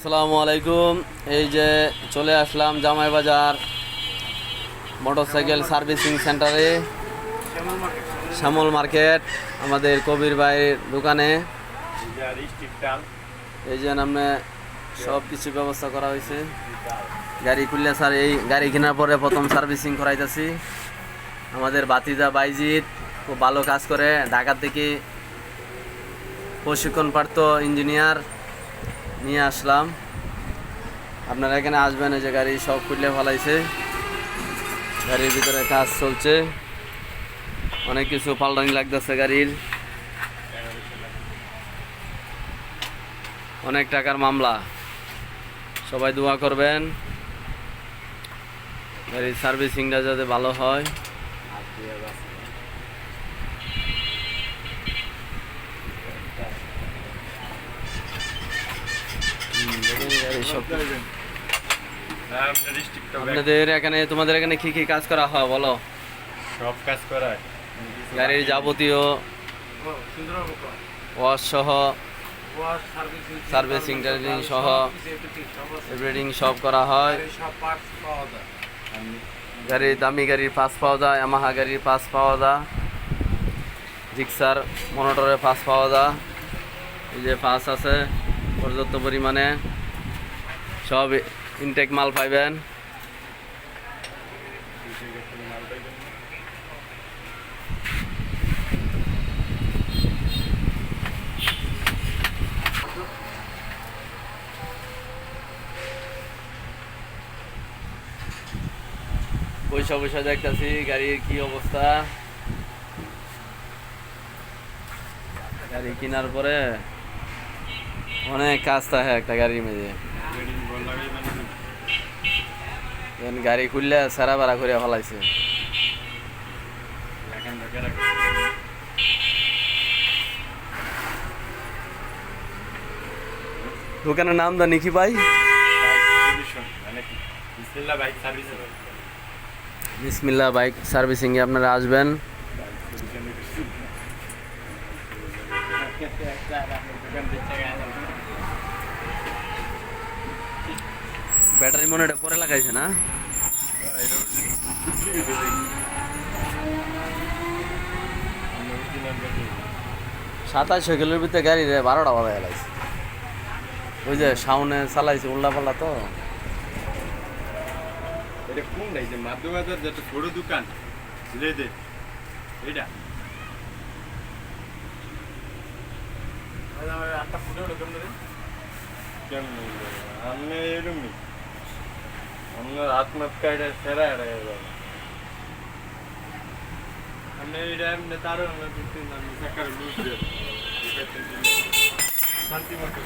আসসালামু আলাইকুম। এই যে চলে আসলাম জামাই বাজার মোটরসাইকেল সার্ভিসিং সেন্টারে। শ্যামল মার্কেট, আমাদের কবির ভাইয়ের দোকানে। এই যে নামে সব কিছু ব্যবস্থা করা হয়েছে। গাড়ি খুললে স্যার, এই গাড়ি কেনার পরে প্রথম সার্ভিসিং করাইতেছি। আমাদের বাতিজা বাইজিৎ খুব ভালো কাজ করে। ঢাকা থেকে প্রশিক্ষণ প্রাপ্ত ইঞ্জিনিয়ার। নিয়ে আসলাম। আপনারা এখানে আসবেন, এই যে গাড়ি সব খুললে ফলাইছে। গাড়ির ভিতরে কাজ চলছে। অনেক কিছু পাল্টানি লাগতেছে গাড়ির। অনেক টাকার মামলা। সবাই দোয়া করবেন। গাড়ির সার্ভিসিংটা যাতে ভালো হয় হুম, দেখেন গাড়ির সব আপনাদের এখানে তোমাদের এখানে কি কি কাজ করা হয় বলো? সব কাজ করায়। গাড়ির যাবতীয় ওয়াশ সহ সার্ভিসিং টার্ভিসিং সহ এভরিথিং সব করা হয়। গাড়ির দামি গাড়ির পাস পাওয়া যায় ইয়ামাহা গাড়ির পাস পাওয়া যায় রিক্সার মনোটরের পাস পাওয়া যায়। এই যে পাস আছে পর্যাপ্ত পরিমাণে। সব ইনটেক মাল পাইবেন। পয়সা পয়সা দেখতেছি গাড়ির কি অবস্থা। গাড়ি কেনার পরে অনেক কাজ থাকে একটা গাড়ির মেঝে গাড়ি খুললে সারা বাড়া করে ফেলাইছে দোকানের নাম দা নিকি ভাই বিসমিল্লা বাইক সার্ভিসিংয়ে আপনারা আসবেন। ব্যাটারি মনে হয় এটা পরে লাগাইছে না? সাতাশ কিলোর ভিতরে গাড়ি রে বারোটা বাজা গেলাইছে ওই যে সামনে চালাইছে উল্টা পাল্লা তো। এটা কোনটা এই যে মাধ্যবাজার যেটা ছোট দোকান। বুঝলে দে এইটা। কেমন আমি এরকমই। আপনার আত্মহত্যা সেরা এটা আমি এটা এমনি তারও আমরা দিচ্ছি আমি সাকার লুজ দিয়ে শান্তি মতো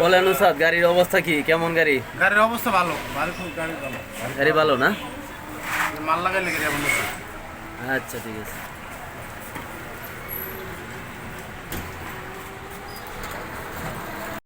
বলেন উসাদ গাড়ির অবস্থা কি কেমন গাড়ি গাড়ির অবস্থা ভালো ভালো খুব গাড়ি ভালো গাড়ি ভালো না মাল লাগাইলে গাড়ি আচ্ছা ঠিক আছে